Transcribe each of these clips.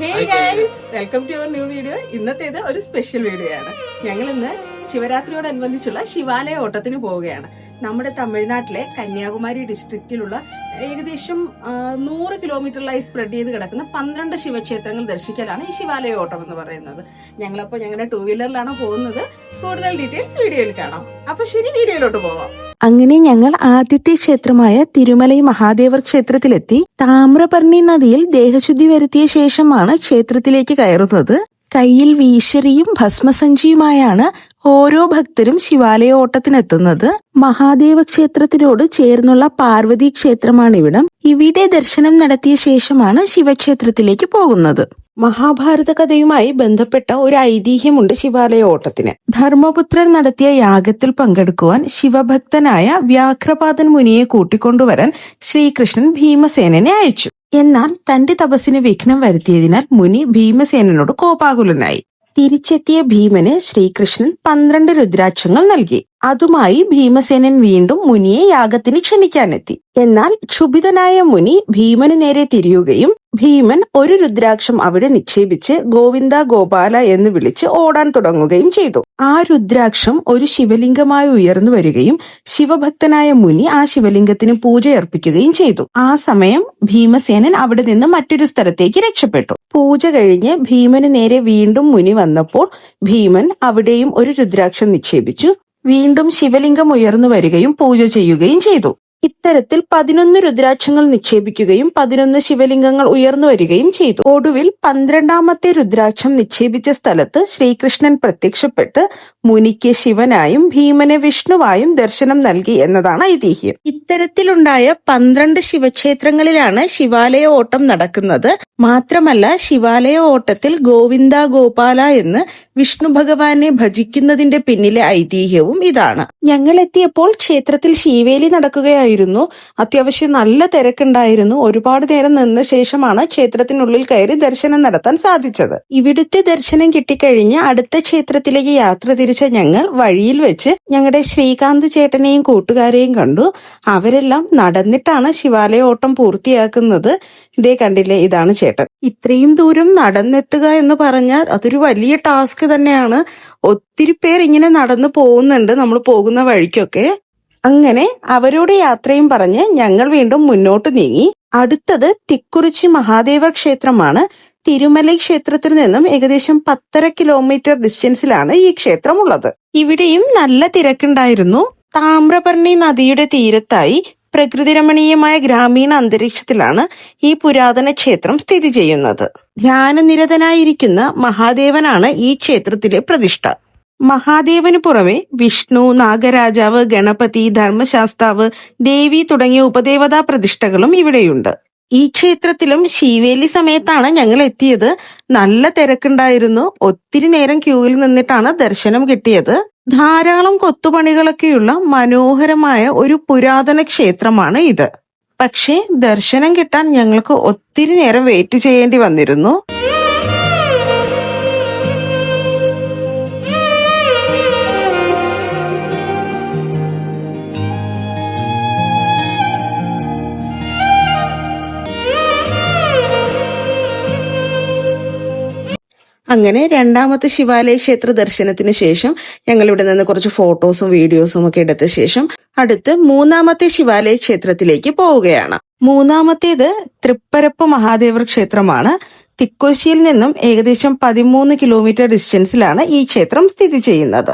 Hey guys welcome to your new video ഇന്നത്തേത് ഒരു special video ആണ്. ഞങ്ങൾ ഇന്ന് ശിവരാത്രിയോടനുബന്ധിച്ചുള്ള ശിവാലയ ഓട്ടത്തിന് പോവുകയാണ്. നമ്മുടെ തമിഴ്നാട്ടിലെ കന്യാകുമാരി ഡിസ്ട്രിക്റ്റിലുള്ള ഏകദേശം നൂറ് കിലോമീറ്ററിലായി സ്പ്രെഡ് ചെയ്ത് കിടക്കുന്ന പന്ത്രണ്ട് ശിവക്ഷേത്രങ്ങൾ ദർശിക്കലാണ് ഈ ശിവാലയ ഓട്ടം എന്ന് പറയുന്നത്. ഞങ്ങളപ്പോൾ ഞങ്ങളുടെ ടൂ വീലറിലാണ് പോകുന്നത്. കൂടുതൽ ഡീറ്റെയിൽസ് വീഡിയോയിൽ കാണാം. അപ്പൊ ശരി വീഡിയോയിലോട്ട് പോവാം. അങ്ങനെ ഞങ്ങൾ ആദ്യത്തെ ക്ഷേത്രമായ തിരുമലൈ മഹാദേവർ ക്ഷേത്രത്തിലെത്തി. താമ്രപർണി നദിയിൽ ദേഹശുദ്ധി വരുത്തിയ ശേഷമാണ് ക്ഷേത്രത്തിലേക്ക് കയറുന്നത്. കയ്യിൽ വീശരിയും ഭസ്മസഞ്ചിയുമായാണ് ഓരോ ഭക്തരും ശിവാലയ ഓട്ടത്തിനെത്തുന്നത് മഹാദേവ ക്ഷേത്രത്തിനോട് ചേർന്നുള്ള പാർവതി ക്ഷേത്രമാണ് ക്ഷേത്രമാണിവിടം. ഇവിടെ ദർശനം നടത്തിയ ശേഷമാണ് ശിവക്ഷേത്രത്തിലേക്ക് പോകുന്നത്. മഹാഭാരത കഥയുമായി ബന്ധപ്പെട്ട ഒരു ഐതിഹ്യമുണ്ട് ശിവാലയ ഓട്ടത്തിന് ധർമ്മപുത്രൻ നടത്തിയ യാഗത്തിൽ പങ്കെടുക്കുവാൻ ശിവഭക്തനായ വ്യാഘ്രപാതൻ മുനിയെ കൂട്ടിക്കൊണ്ടുവരാൻ ശ്രീകൃഷ്ണൻ ഭീമസേനനെ അയച്ചു. എന്നാൽ തന്റെ തപസ്സിന് വിഘ്നം വരുത്തിയതിനാൽ മുനി ഭീമസേനനോട് കോപാകുലനായി. തിരിച്ചെത്തിയ ഭീമന് ശ്രീകൃഷ്ണൻ പന്ത്രണ്ട് രുദ്രാക്ഷങ്ങൾ നൽകി. അതുമായി ഭീമസേനൻ വീണ്ടും മുനിയെ യാഗത്തിന് ക്ഷണിക്കാനെത്തി. എന്നാൽ ക്ഷുഭിതനായ മുനി ഭീമനു നേരെ തിരിയുകയും ഭീമൻ ഒരു രുദ്രാക്ഷം അവിടെ നിക്ഷേപിച്ച് ഗോവിന്ദ ഗോപാല എന്ന് വിളിച്ച് ഓടാൻ തുടങ്ങുകയും ചെയ്തു. ആ രുദ്രാക്ഷം ഒരു ശിവലിംഗമായി ഉയർന്നു വരികയും ശിവഭക്തനായ മുനി ആ ശിവലിംഗത്തിന് പൂജയർപ്പിക്കുകയും ചെയ്തു. ആ സമയം ഭീമസേനൻ അവിടെ നിന്ന് മറ്റൊരു സ്ഥലത്തേക്ക് രക്ഷപ്പെട്ടു. പൂജ കഴിഞ്ഞ് ഭീമന് നേരെ വീണ്ടും മുനി വന്നപ്പോൾ ഭീമൻ അവിടെയും ഒരു രുദ്രാക്ഷം നിക്ഷേപിച്ചു. വീണ്ടും ശിവലിംഗം ഉയർന്നു വരികയും പൂജ ചെയ്യുകയും ചെയ്തു. ഇത്തരത്തിൽ പതിനൊന്ന് രുദ്രാക്ഷങ്ങൾ നിക്ഷേപിക്കുകയും പതിനൊന്ന് ശിവലിംഗങ്ങൾ ഉയർന്നു വരികയും ചെയ്തു. ഒടുവിൽ പന്ത്രണ്ടാമത്തെ രുദ്രാക്ഷം നിക്ഷേപിച്ച സ്ഥലത്ത് ശ്രീകൃഷ്ണൻ പ്രത്യക്ഷപ്പെട്ട് മുനിക്ക് ശിവനായും ഭീമനെ വിഷ്ണുവായും ദർശനം നൽകി എന്നതാണ് ഐതിഹ്യം. ഇത്തരത്തിലുണ്ടായ പന്ത്രണ്ട് ശിവക്ഷേത്രങ്ങളിലാണ് ശിവാലയ ഓട്ടം നടക്കുന്നത്. മാത്രമല്ല ശിവാലയ ഓട്ടത്തിൽ ഗോവിന്ദ ഗോപാല എന്ന് വിഷ്ണു ഭഗവാനെ ഭജിക്കുന്നതിന്റെ പിന്നിലെ ഐതിഹ്യവും ഇതാണ്. ഞങ്ങൾ എത്തിയപ്പോൾ ക്ഷേത്രത്തിൽ ശീവേലി നടക്കുകയായിരുന്നു. അത്യാവശ്യം നല്ല തിരക്കുണ്ടായിരുന്നു. ഒരുപാട് നേരം നിന്ന ശേഷമാണ് ക്ഷേത്രത്തിനുള്ളിൽ കയറി ദർശനം നടത്താൻ സാധിച്ചത്. ഇവിടുത്തെ ദർശനം കിട്ടിക്കഴിഞ്ഞ് അടുത്ത ക്ഷേത്രത്തിലേക്ക് യാത്ര തിരിച്ച ഞങ്ങൾ വഴിയിൽ വെച്ച് ഞങ്ങളുടെ ശ്രീകാന്ത് ചേട്ടനെയും കൂട്ടുകാരെയും കണ്ടു. അവരെല്ലാം നടന്നിട്ടാണ് ശിവാലയ ഓട്ടം പൂർത്തിയാക്കുന്നത്. ഇതേ കണ്ടില്ലേ ഇതാണ് ചേട്ടൻ. ഇത്രയും ദൂരം നടന്നെത്തുക എന്ന് പറഞ്ഞാൽ അതൊരു വലിയ ടാസ്ക് തന്നെയാണ്. ഒത്തിരി പേർ ഇങ്ങനെ നടന്നു പോകുന്നുണ്ട് നമ്മൾ പോകുന്ന വഴിക്കൊക്കെ. അങ്ങനെ അവരോട് യാത്രയും പറഞ്ഞ് ഞങ്ങൾ വീണ്ടും മുന്നോട്ട് നീങ്ങി. അടുത്തത് തിക്കുറിച്ചി മഹാദേവ ക്ഷേത്രമാണ്. തിരുമലൈ ക്ഷേത്രത്തിൽ നിന്നും ഏകദേശം പത്തര കിലോമീറ്റർ ഡിസ്റ്റൻസിലാണ് ഈ ക്ഷേത്രം ഉള്ളത് ഇവിടെയും നല്ല തിരക്കുണ്ടായിരുന്നു. താമ്രപർണി നദിയുടെ തീരത്തായി പ്രകൃതിരമണീയമായ ഗ്രാമീണ അന്തരീക്ഷത്തിലാണ് ഈ പുരാതന ക്ഷേത്രം സ്ഥിതി ചെയ്യുന്നത്. ധ്യാനനിരതനായിരിക്കുന്ന മഹാദേവനാണ് ഈ ക്ഷേത്രത്തിലെ പ്രതിഷ്ഠ. മഹാദേവന് പുറമെ വിഷ്ണു നാഗരാജാവ് ഗണപതി ധർമ്മശാസ്താവ് ദേവി തുടങ്ങിയ ഉപദേവതാ പ്രതിഷ്ഠകളും ഇവിടെയുണ്ട്. ഈ ക്ഷേത്രത്തിലും ശീവേലി സമയത്താണ് ഞങ്ങൾ എത്തിയത്. നല്ല തിരക്കുണ്ടായിരുന്നു. ഒത്തിരി നേരം ക്യൂവിൽ നിന്നിട്ടാണ് ദർശനം കിട്ടിയത്. ധാരാളം കൊത്തുപണികളൊക്കെയുള്ള മനോഹരമായ ഒരു പുരാതന ക്ഷേത്രമാണ് ഇത്. പക്ഷേ ദർശനം കിട്ടാൻ ഞങ്ങൾക്ക് ഒത്തിരി നേരം വെയിറ്റ് ചെയ്യേണ്ടി വന്നിരുന്നു. അങ്ങനെ രണ്ടാമത്തെ ശിവാലയ ക്ഷേത്ര ദർശനത്തിന് ശേഷം ഞങ്ങൾ ഇവിടെ നിന്ന് കുറച്ച് ഫോട്ടോസും വീഡിയോസും ഒക്കെ എടുത്ത ശേഷം അടുത്ത് മൂന്നാമത്തെ ശിവാലയ ക്ഷേത്രത്തിലേക്ക് പോവുകയാണ്. മൂന്നാമത്തേത് തൃപ്പരപ്പ് മഹാദേവർ ക്ഷേത്രമാണ്. തിക്കുരിശിയിൽ നിന്നും ഏകദേശം പതിമൂന്ന് കിലോമീറ്റർ ഡിസ്റ്റൻസിലാണ് ഈ ക്ഷേത്രം സ്ഥിതി ചെയ്യുന്നത്.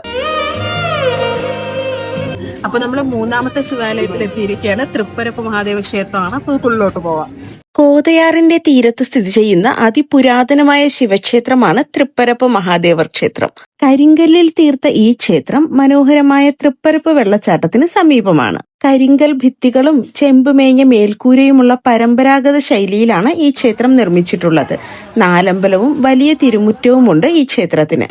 അപ്പൊ നമ്മൾ മൂന്നാമത്തെ ശിവാലയത്തിൽ എത്തിയിരിക്കുകയാണ് തൃപ്പരപ്പ് മഹാദേവ ക്ഷേത്രമാണ്. അപ്പൊ ഉള്ളിലോട്ട് പോവാം. കോതയാറിന്റെ തീരത്ത് സ്ഥിതി ചെയ്യുന്ന അതിപുരാതനമായ ശിവക്ഷേത്രമാണ് തൃപ്പരപ്പ് മഹാദേവർ ക്ഷേത്രം. കരിങ്കല്ലിൽ തീർത്ത ഈ ക്ഷേത്രം മനോഹരമായ തൃപ്പരപ്പ് വെള്ളച്ചാട്ടത്തിന് സമീപമാണ്. കരിങ്കൽ ഭിത്തികളും ചെമ്പുമേഞ്ഞ മേൽക്കൂരയുമുള്ള പരമ്പരാഗത ശൈലിയിലാണ് ഈ ക്ഷേത്രം നിർമ്മിച്ചിട്ടുള്ളത്. നാലമ്പലവും വലിയ തിരുമുറ്റവുമുണ്ട് ഈ ക്ഷേത്രത്തിന്.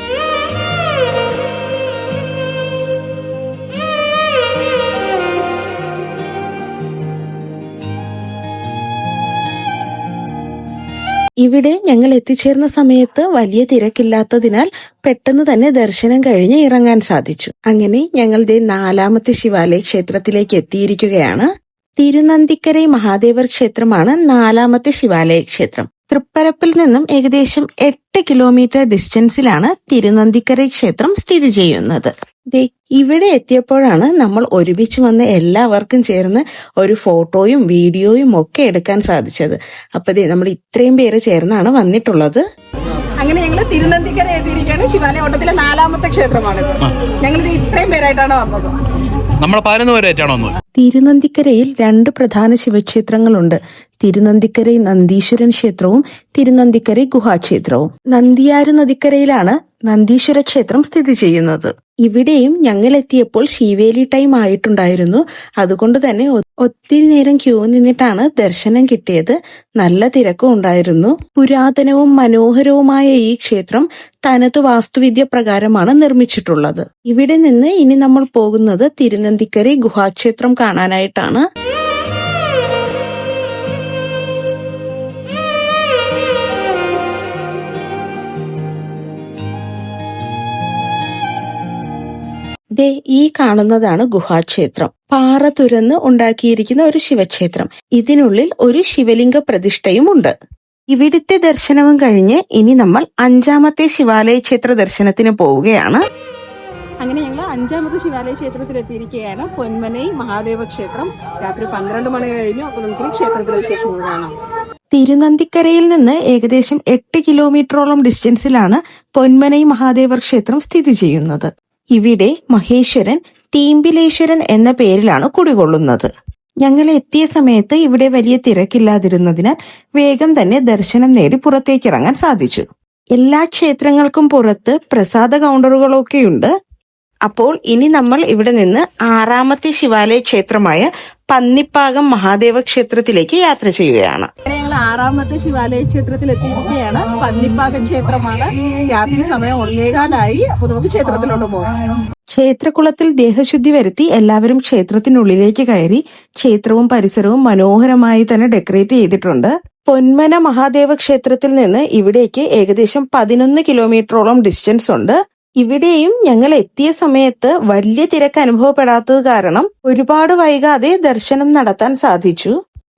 ഇവിടെ ഞങ്ങൾ എത്തിച്ചേർന്ന സമയത്ത് വലിയ തിരക്കില്ലാത്തതിനാൽ പെട്ടെന്ന് തന്നെ ദർശനം കഴിഞ്ഞ് ഇറങ്ങാൻ സാധിച്ചു. അങ്ങനെ ഞങ്ങളുടെ നാലാമത്തെ ശിവാലയ ക്ഷേത്രത്തിലേക്ക് എത്തിയിരിക്കുകയാണ്. തിരുനന്ദിക്കരൈ മഹാദേവർ ക്ഷേത്രമാണ് നാലാമത്തെ ശിവാലയ ക്ഷേത്രം. തൃപ്പരപ്പിൽ നിന്നും ഏകദേശം എട്ട് കിലോമീറ്റർ ഡിസ്റ്റൻസിലാണ് തിരുനന്ദിക്കര ക്ഷേത്രം സ്ഥിതി ചെയ്യുന്നത്. ദേ ഇവിടെ എത്തിയപ്പോഴാണ് നമ്മൾ ഒരുമിച്ച് വന്ന് എല്ലാവർക്കും ചേർന്ന് ഒരു ഫോട്ടോയും വീഡിയോയും ഒക്കെ എടുക്കാൻ സാധിച്ചത്. അപ്പൊ ദേ നമ്മൾ ഇത്രയും പേര് ചേർന്നാണ് വന്നിട്ടുള്ളത്. അങ്ങനെ ഞങ്ങൾ തിരുനന്ദിക്കര എത്തിയിരിക്കുകയാണ്. ശിവാലയ ഓട്ടത്തിലെ നാലാമത്തെ ക്ഷേത്രമാണിത് ഞങ്ങൾ ഇത്രയും പേരായിട്ടാണ് വന്നത്. നമ്മൾ പതിനൊന്ന് രണ്ട് പ്രധാന ശിവക്ഷേത്രങ്ങളുണ്ട്. തിരുനന്ദിക്കര നന്ദീശ്വരൻ ക്ഷേത്രവും തിരുനന്ദിക്കര ഗുഹാക്ഷേത്രവും. നന്ദിയാരു നദിക്കരയിലാണ് നന്ദീശ്വര ക്ഷേത്രം സ്ഥിതി ചെയ്യുന്നത്. ഇവിടെയും ഞങ്ങൾ എത്തിയപ്പോൾ ശീവേലി ടൈം ആയിട്ടുണ്ടായിരുന്നു. അതുകൊണ്ട് തന്നെ ഒത്തിരി നേരം ക്യൂ നിന്നിട്ടാണ് ദർശനം കിട്ടിയത്. നല്ല തിരക്കും ഉണ്ടായിരുന്നു. പുരാതനവും മനോഹരവുമായ ഈ ക്ഷേത്രം തനത് വാസ്തുവിദ്യ പ്രകാരമാണ് നിർമ്മിച്ചിട്ടുള്ളത്. ഇവിടെ നിന്ന് ഇനി നമ്മൾ പോകുന്നത് തിരുനന്തിക്കരി ഗുഹാക്ഷേത്രം കാണാനായിട്ടാണ്. ദേ ഈ കാണുന്നതാണ് ഗുഹാക്ഷേത്രം. പാറ തുരന്ന് ഉണ്ടാക്കിയിരിക്കുന്ന ഒരു ശിവക്ഷേത്രം. ഇതിനുള്ളിൽ ഒരു ശിവലിംഗ പ്രതിഷ്ഠയുമുണ്ട്. ഇവിടുത്തെ ദർശനവും കഴിഞ്ഞ് ഇനി നമ്മൾ അഞ്ചാമത്തെ ശിവാലയ ക്ഷേത്ര ദർശനത്തിന് പോവുകയാണ്. അങ്ങനെ ഞങ്ങൾ അഞ്ചാമത്തെ ശിവാലയ ക്ഷേത്രത്തിൽ എത്തിയിരിക്കുകയാണ് പൊന്മനൈ മഹാദേവ ക്ഷേത്രം രാത്രി പന്ത്രണ്ട് മണി കഴിഞ്ഞു അപ്പോൾ നമുക്ക് ക്ഷേത്രത്തിലെ വിശേഷങ്ങൾ കാണാം തിരുനന്ദിക്കരയിൽ നിന്ന് ഏകദേശം എട്ട് കിലോമീറ്ററോളം ഡിസ്റ്റൻസിലാണ് പൊന്മനൈ മഹാദേവർ ക്ഷേത്രം സ്ഥിതി ചെയ്യുന്നത്. ഇവിടെ മഹേശ്വരൻ തീമ്പിലേശ്വരൻ എന്ന പേരിലാണ് കുടികൊള്ളുന്നത്. ഞങ്ങൾ എത്തിയ സമയത്ത് ഇവിടെ വലിയ തിരക്കില്ലാതിരുന്നതിനാൽ വേഗം തന്നെ ദർശനം നേടി പുറത്തേക്കിറങ്ങാൻ സാധിച്ചു. എല്ലാ ക്ഷേത്രങ്ങൾക്കും പുറത്ത് പ്രസാദ കൗണ്ടറുകളൊക്കെയുണ്ട് അപ്പോൾ ഇനി നമ്മൾ ഇവിടെ നിന്ന് ആറാമത്തെ ശിവാലയ ക്ഷേത്രമായ പന്നിപ്പാകം മഹാദേവ ക്ഷേത്രത്തിലേക്ക് യാത്ര ചെയ്യുകയാണ്. ഞങ്ങൾ ആറാമത്തെ ശിവാലയ ക്ഷേത്രത്തിൽ എത്തിയിരിക്കുകയാണ്. പന്നിപ്പാക ക്ഷേത്രമാണ്. രാത്രി സമയം ഒന്നേകാലായി അപ്പൊ നമുക്ക് ക്ഷേത്രത്തിലോട്ട് പോകാം. ക്ഷേത്രകുളത്തിൽ ദേഹശുദ്ധി വരുത്തി എല്ലാവരും ക്ഷേത്രത്തിനുള്ളിലേക്ക് കയറി ക്ഷേത്രവും പരിസരവും മനോഹരമായി തന്നെ ഡെക്കറേറ്റ് ചെയ്തിട്ടുണ്ട്. പൊന്മന മഹാദേവ ക്ഷേത്രത്തിൽ നിന്ന് ഇവിടേക്ക് ഏകദേശം പതിനൊന്ന് കിലോമീറ്ററോളം ഡിസ്റ്റൻസ് ഉണ്ട്. ഇവിടെയും ഞങ്ങൾ എത്തിയ സമയത്ത് വലിയ തിരക്ക് അനുഭവപ്പെടാത്തത് കാരണം ഒരുപാട് വൈകാതെ ദർശനം നടത്താൻ സാധിച്ചു.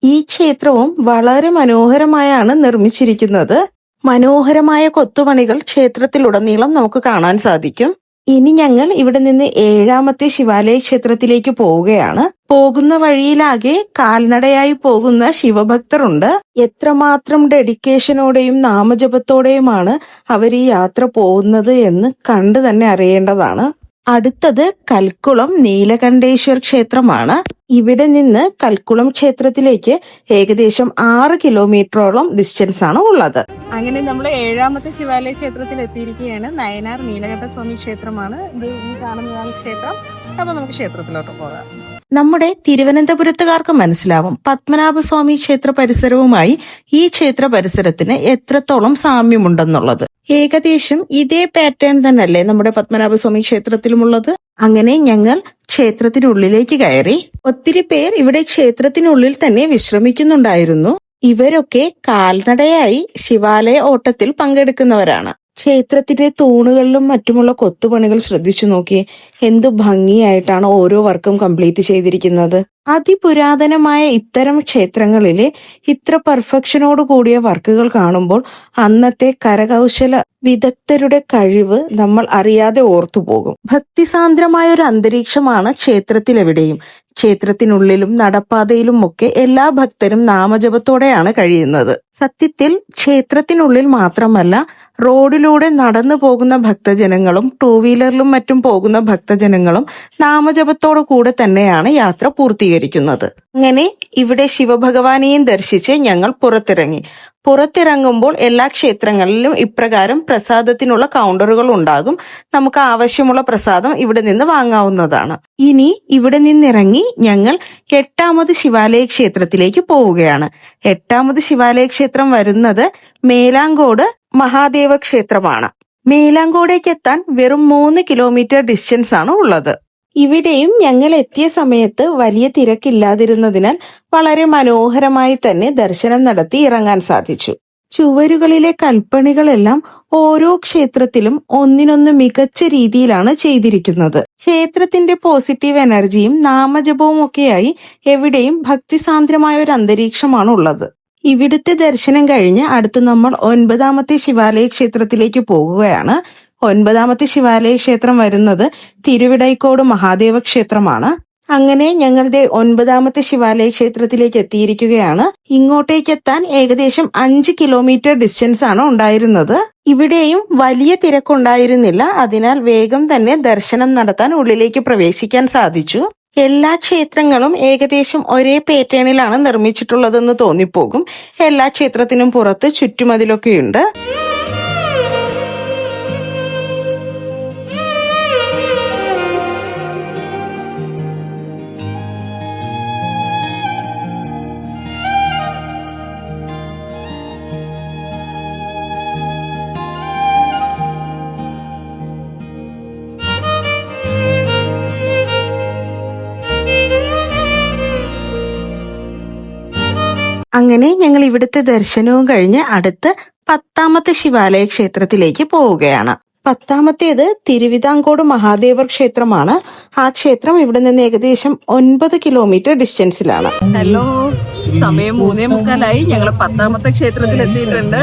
ഈ ക്ഷേത്രവും വളരെ മനോഹരമായാണ് നിർമ്മിച്ചിരിക്കുന്നത്. മനോഹരമായ കൊത്തുപണികൾ ക്ഷേത്രത്തിലുടനീളം നമുക്ക് കാണാൻ സാധിക്കും. ഇനി ഞങ്ങൾ ഇവിടെ നിന്ന് ഏഴാമത്തെ ശിവാലയ ക്ഷേത്രത്തിലേക്ക് പോവുകയാണ്. പോകുന്ന വഴിയിലാകെ കാൽനടയായി പോകുന്ന ശിവഭക്തരുണ്ട്. എത്രമാത്രം ഡെഡിക്കേഷനോടെയും നാമജപത്തോടെയുമാണ് അവർ ഈ യാത്ര പോകുന്നത് എന്ന് കണ്ടു തന്നെ അറിയേണ്ടതാണ്. അടുത്തത് കൽക്കുളം നീലകണ്ഠേശ്വർ ക്ഷേത്രമാണ്. ഇവിടെ നിന്ന് കൽക്കുളം ക്ഷേത്രത്തിലേക്ക് ഏകദേശം ആറ് കിലോമീറ്ററോളം ഡിസ്റ്റൻസ് ആണ് ഉള്ളത്. അങ്ങനെ നമ്മൾ ഏഴാമത്തെ ശിവാലയ ക്ഷേത്രത്തിൽ എത്തിയിരിക്കുകയാണ്. നയനാർ നീലകണ്ഠ സ്വാമി ക്ഷേത്രമാണ്. ഇത് ഈ കാണുന്നതാണ് ക്ഷേത്രം. അപ്പൊ നമുക്ക് ക്ഷേത്രത്തിലോട്ട് പോകാം. നമ്മുടെ തിരുവനന്തപുരത്തുകാർക്ക് മനസ്സിലാവും. പത്മനാഭസ്വാമി ക്ഷേത്ര പരിസരവുമായി ഈ ക്ഷേത്ര പരിസരത്തിന് എത്രത്തോളം സാമ്യമുണ്ടെന്നുള്ളത്. ഏകദേശം ഇതേ പാറ്റേൺ തന്നെയല്ലേ നമ്മുടെ പത്മനാഭസ്വാമി ക്ഷേത്രത്തിലുമുള്ളത്? അങ്ങനെ ഞങ്ങൾ ക്ഷേത്രത്തിനുള്ളിലേക്ക് കയറി ഒത്തിരി പേർ ഇവിടെ ക്ഷേത്രത്തിനുള്ളിൽ തന്നെ വിശ്രമിക്കുന്നുണ്ടായിരുന്നു. ഇവരൊക്കെ കാൽനടയായി ശിവാലയ ഓട്ടത്തിൽ പങ്കെടുക്കുന്നവരാണ്. ക്ഷേത്രത്തിന്റെ തൂണുകളിലും മറ്റുമുള്ള കൊത്തുപണികൾ ശ്രദ്ധിച്ചു നോക്കിയേ എന്തു ഭംഗിയായിട്ടാണ് ഓരോ വർക്കും കംപ്ലീറ്റ് ചെയ്തിരിക്കുന്നത്. അതിപുരാതനമായ ഇത്തരം ക്ഷേത്രങ്ങളിലെ ഇത്ര പെർഫെക്ഷനോട് കൂടിയ വർക്കുകൾ കാണുമ്പോൾ അന്നത്തെ കരകൗശല വിദഗ്ധരുടെ കഴിവ് നമ്മൾ അറിയാതെ ഓർത്തുപോകും. ഭക്തിസാന്ദ്രമായ ഒരു അന്തരീക്ഷമാണ് ക്ഷേത്രത്തിലെവിടെയും. ക്ഷേത്രത്തിനുള്ളിലും നടപ്പാതയിലും ഒക്കെ എല്ലാ ഭക്തരും നാമജപത്തോടെയാണ് കഴിയുന്നത്. സത്യത്തിൽ ക്ഷേത്രത്തിനുള്ളിൽ മാത്രമല്ല റോഡിലൂടെ നടന്നു പോകുന്ന ഭക്തജനങ്ങളും ടൂ വീലറിലും മറ്റും പോകുന്ന ഭക്തജനങ്ങളും നാമജപത്തോടു കൂടെ തന്നെയാണ് യാത്ര പൂർത്തീകരിക്കുന്നത്. അങ്ങനെ ഇവിടെ ശിവഭഗവാനെയും ദർശിച്ച് ഞങ്ങൾ പുറത്തിറങ്ങി. പുറത്തിറങ്ങുമ്പോൾ എല്ലാ ക്ഷേത്രങ്ങളിലും ഇപ്രകാരം പ്രസാദത്തിനുള്ള കൗണ്ടറുകൾ ഉണ്ടാകും. നമുക്ക് ആവശ്യമുള്ള പ്രസാദം ഇവിടെ നിന്ന് വാങ്ങാവുന്നതാണ്. ഇനി ഇവിടെ നിന്നിറങ്ങി ഞങ്ങൾ എട്ടാമത് ശിവാലയ ക്ഷേത്രത്തിലേക്ക് പോവുകയാണ്. എട്ടാമത് ശിവാലയ ക്ഷേത്രം വരുന്നത് മേലാങ്കോട് മഹാദേവ ക്ഷേത്രമാണ് മേലാങ്കോടേക്ക് എത്താൻ വെറും മൂന്ന് കിലോമീറ്റർ ഡിസ്റ്റൻസ് ആണ് ഉള്ളത്. ഇവിടെയും ഞങ്ങൾ എത്തിയ സമയത്ത് വലിയ തിരക്കില്ലാതിരുന്നതിനാൽ വളരെ മനോഹരമായി തന്നെ ദർശനം നടത്തി ഇറങ്ങാൻ സാധിച്ചു. ചുവരുകളിലെ കൽപ്പണികളെല്ലാം ഓരോ ക്ഷേത്രത്തിലും ഒന്നിനൊന്ന് മികച്ച രീതിയിലാണ് ചെയ്തിരിക്കുന്നത്. ക്ഷേത്രത്തിന്റെ പോസിറ്റീവ് എനർജിയും നാമജപവും ഒക്കെയായി എവിടെയും ഭക്തിസാന്ദ്രമായ ഒരു അന്തരീക്ഷമാണ് ഉള്ളത്. ഇവിടുത്തെ ദർശനം കഴിഞ്ഞ് അടുത്ത് നമ്മൾ ഒൻപതാമത്തെ ശിവാലയ ക്ഷേത്രത്തിലേക്ക് പോകുകയാണ്. ഒൻപതാമത്തെ ശിവാലയ ക്ഷേത്രം വരുന്നത് തിരുവിടൈക്കോട് മഹാദേവ ക്ഷേത്രമാണ്. അങ്ങനെ ഞങ്ങളുടെ ഒൻപതാമത്തെ ശിവാലയ ക്ഷേത്രത്തിലേക്ക് എത്തിയിരിക്കുകയാണ്. ഇങ്ങോട്ടേക്ക് എത്താൻ ഏകദേശം അഞ്ച് കിലോമീറ്റർ ഡിസ്റ്റൻസ് ആണ് ഉണ്ടായിരുന്നത്. ഇവിടെയും വലിയ തിരക്കുണ്ടായിരുന്നില്ല. അതിനാൽ വേഗം തന്നെ ദർശനം നടത്താൻ ഉള്ളിലേക്ക് പ്രവേശിക്കാൻ സാധിച്ചു. എല്ലാ ക്ഷേത്രങ്ങളും ഏകദേശം ഒരേ പാറ്റേണിലാണ് നിർമ്മിച്ചിട്ടുള്ളതെന്ന് തോന്നിപ്പോകും. എല്ലാ ക്ഷേത്രത്തിനും പുറത്ത് ചുറ്റുമതിലൊക്കെയുണ്ട്. അങ്ങനെ ഞങ്ങൾ ഇവിടുത്തെ ദർശനവും കഴിഞ്ഞ് അടുത്ത് പത്താമത്തെ ശിവാലയ ക്ഷേത്രത്തിലേക്ക് പോവുകയാണ്. പത്താമത്തേത് തിരുവിതാംകോട് മഹാദേവർ ക്ഷേത്രമാണ്. ആ ക്ഷേത്രം ഇവിടെ നിന്ന് ഏകദേശം ഒൻപത് കിലോമീറ്റർ ഡിസ്റ്റൻസിലാണ്. ഹലോ സമയം മൂന്നേ മുക്കാലായി. ഞങ്ങൾ പത്താമത്തെ ക്ഷേത്രത്തിൽ എത്തിയിട്ടുണ്ട്.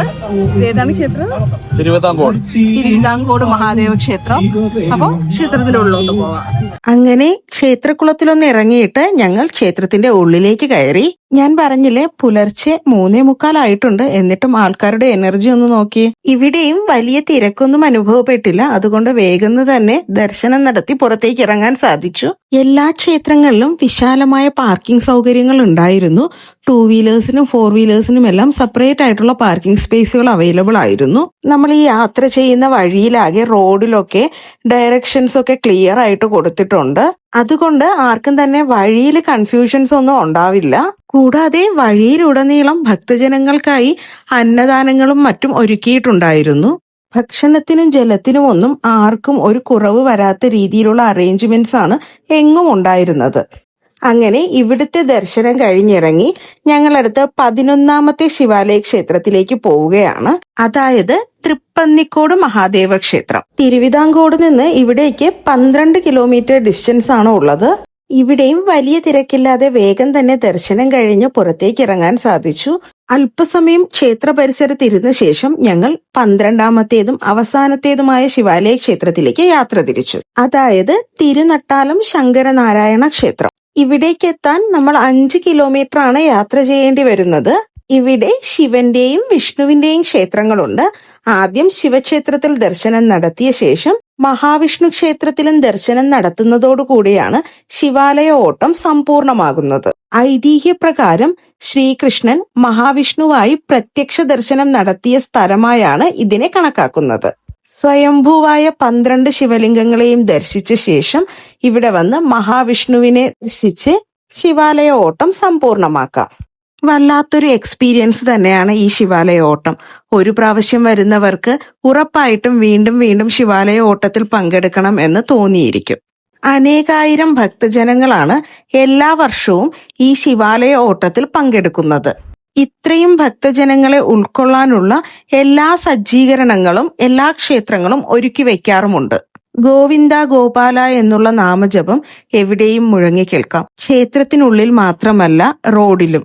ഏതാണ് ക്ഷേത്രം? തിരുവിതാംകോട്. തിരുവിതാംകോട് മഹാദേവ ക്ഷേത്രം. അപ്പൊ ക്ഷേത്രത്തിന്റെ ഉള്ളിലോട്ട് പോവാം. അങ്ങനെ ക്ഷേത്രക്കുളത്തിലൊന്ന് ഇറങ്ങിയിട്ട് ഞങ്ങൾ ക്ഷേത്രത്തിന്റെ ഉള്ളിലേക്ക് കയറി. ഞാൻ പറഞ്ഞില്ലേ പുലർച്ചെ മൂന്നേ മുക്കാലായിട്ടുണ്ട്. എന്നിട്ടും ആൾക്കാരുടെ എനർജി ഒന്ന് നോക്കി. ഇവിടെയും വലിയ തിരക്കൊന്നും അനുഭവപ്പെട്ടില്ല. അതുകൊണ്ട് വേഗം തന്നെ ദർശനം നടത്തി പുറത്തേക്ക് ഇറങ്ങാൻ സാധിച്ചു. എല്ലാ ക്ഷേത്രങ്ങളിലും വിശാലമായ പാർക്കിംഗ് സൗകര്യങ്ങൾ ഉണ്ടായിരുന്നു. ടൂ വീലേഴ്സിനും ഫോർ വീലേഴ്സിനും എല്ലാം സെപ്പറേറ്റ് ആയിട്ടുള്ള പാർക്കിംഗ് സ്പേസുകൾ അവൈലബിൾ ആയിരുന്നു. നമ്മൾ ഈ യാത്ര ചെയ്യുന്ന വഴിയിലാകെ റോഡിലൊക്കെ ഡയറക്ഷൻസ് ഒക്കെ ക്ലിയർ ആയിട്ട് കൊടുത്തിട്ടുണ്ട്. അതുകൊണ്ട് ആർക്കും തന്നെ വഴിയിൽ കൺഫ്യൂഷൻസ് ഒന്നും ഉണ്ടാവില്ല. കൂടാതെ വഴിയിലുടനീളം ഭക്തജനങ്ങൾക്കായി അന്നദാനങ്ങളും മറ്റും ഒരുക്കിയിട്ടുണ്ടായിരുന്നു. ഭക്ഷണത്തിനും ജലത്തിനും ഒന്നും ആർക്കും ഒരു കുറവ് വരാത്ത രീതിയിലുള്ള അറേഞ്ച്മെന്റ്സ് ആണ് എങ്ങും ഉണ്ടായിരുന്നത്. അങ്ങനെ ഇവിടുത്തെ ദർശനം കഴിഞ്ഞിറങ്ങി ഞങ്ങളടുത്ത് പതിനൊന്നാമത്തെ ശിവാലയ ക്ഷേത്രത്തിലേക്ക് പോവുകയാണ്. അതായത് തൃപ്പന്നിക്കോട് മഹാദേവ ക്ഷേത്രം. തിരുവിതാംകോട് നിന്ന് ഇവിടേക്ക് പന്ത്രണ്ട് കിലോമീറ്റർ ഡിസ്റ്റൻസ് ആണ് ഉള്ളത്. ഇവിടെയും വലിയ തിരക്കില്ലാതെ വേഗം തന്നെ ദർശനം കഴിഞ്ഞ് പുറത്തേക്ക് ഇറങ്ങാൻ സാധിച്ചു. അല്പസമയം ക്ഷേത്ര പരിസരത്ത് ഇരുന്ന ശേഷം ഞങ്ങൾ പന്ത്രണ്ടാമത്തേതും അവസാനത്തേതുമായ ശിവാലയ ക്ഷേത്രത്തിലേക്ക് യാത്ര തിരിച്ചു. അതായത് തിരുനട്ടാലം ശങ്കരനാരായണ ക്ഷേത്രം. ഇവിടേക്കെത്താൻ നമ്മൾ അഞ്ച് കിലോമീറ്റർ ആണ് യാത്ര ചെയ്യേണ്ടി വരുന്നത്. ഇവിടെ ശിവന്റെയും വിഷ്ണുവിന്റെയും ക്ഷേത്രങ്ങളുണ്ട്. ആദ്യം ശിവക്ഷേത്രത്തിൽ ദർശനം നടത്തിയ ശേഷം മഹാവിഷ്ണു ക്ഷേത്രത്തിലും ദർശനം നടത്തുന്നതോടുകൂടിയാണ് ശിവാലയ ഓട്ടം സമ്പൂർണമാകുന്നത്. ഐതിഹ്യപ്രകാരം ശ്രീകൃഷ്ണൻ മഹാവിഷ്ണുവായി പ്രത്യക്ഷ ദർശനം നടത്തിയ സ്ഥലമായാണ് ഇതിനെ കണക്കാക്കുന്നത്. സ്വയംഭൂവായ പന്ത്രണ്ട് ശിവലിംഗങ്ങളെയും ദർശിച്ച ശേഷം ഇവിടെ വന്ന് മഹാവിഷ്ണുവിനെ ദർശിച്ച് ശിവാലയ ഓട്ടം സമ്പൂർണമാക്കാം. വല്ലാത്തൊരു എക്സ്പീരിയൻസ് തന്നെയാണ് ഈ ശിവാലയ ഓട്ടം. ഒരു പ്രാവശ്യം വരുന്നവർക്ക് ഉറപ്പായിട്ടും വീണ്ടും വീണ്ടും ശിവാലയ ഓട്ടത്തിൽ പങ്കെടുക്കണം എന്ന് തോന്നിയിരിക്കും. അനേകായിരം ഭക്തജനങ്ങളാണ് എല്ലാ വർഷവും ഈ ശിവാലയ ഓട്ടത്തിൽ പങ്കെടുക്കുന്നത്. ഇത്രയും ഭക്തജനങ്ങളെ ഉൾക്കൊള്ളാനുള്ള എല്ലാ സജ്ജീകരണങ്ങളും എല്ലാ ക്ഷേത്രങ്ങളും ഒരുക്കി വയ്ക്കാറുമുണ്ട് ഗോവിന്ദ ഗോപാല എന്നുള്ള നാമജപം എവിടെയും മുഴങ്ങി കേൾക്കാം. ക്ഷേത്രത്തിനുള്ളിൽ മാത്രമല്ല റോഡിലും.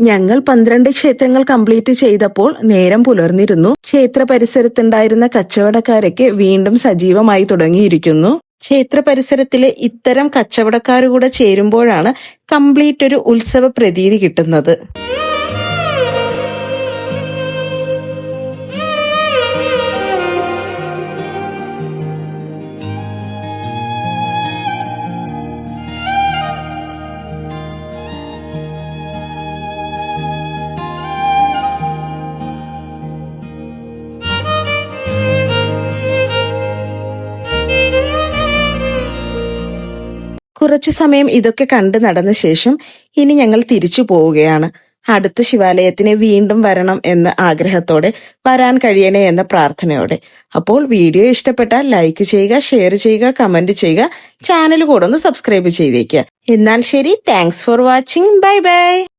ഞങ്ങൾ പന്ത്രണ്ട് ക്ഷേത്രങ്ങൾ കംപ്ലീറ്റ് ചെയ്തപ്പോൾ നേരം പുലർന്നിരുന്നു. ക്ഷേത്ര പരിസരത്തുണ്ടായിരുന്ന കച്ചവടക്കാരൊക്കെ വീണ്ടും സജീവമായി തുടങ്ങിയിരിക്കുന്നു. ക്ഷേത്ര പരിസരത്തിലെ ഇത്തരം കച്ചവടക്കാരുകൂടെ ചേരുമ്പോഴാണ് കംപ്ലീറ്റ് ഒരു ഉത്സവ പ്രതീതി കിട്ടുന്നത്. കുറച്ചു സമയം ഇതൊക്കെ കണ്ടു നടന്ന ശേഷം ഇനി ഞങ്ങൾ തിരിച്ചു പോവുകയാണ്. അടുത്ത ശിവാലയത്തിന് വീണ്ടും വരണം എന്ന ആഗ്രഹത്തോടെ വരാൻ കഴിയണേ എന്ന പ്രാർത്ഥനയോടെ. അപ്പോൾ വീഡിയോ ഇഷ്ടപ്പെട്ടാൽ ലൈക്ക് ചെയ്യുക ഷെയർ ചെയ്യുക കമന്റ് ചെയ്യുക ചാനൽ കൂടെ ഒന്ന് സബ്സ്ക്രൈബ് ചെയ്തേക്കുക. എന്നാൽ ശരി thanks for watching bye bye.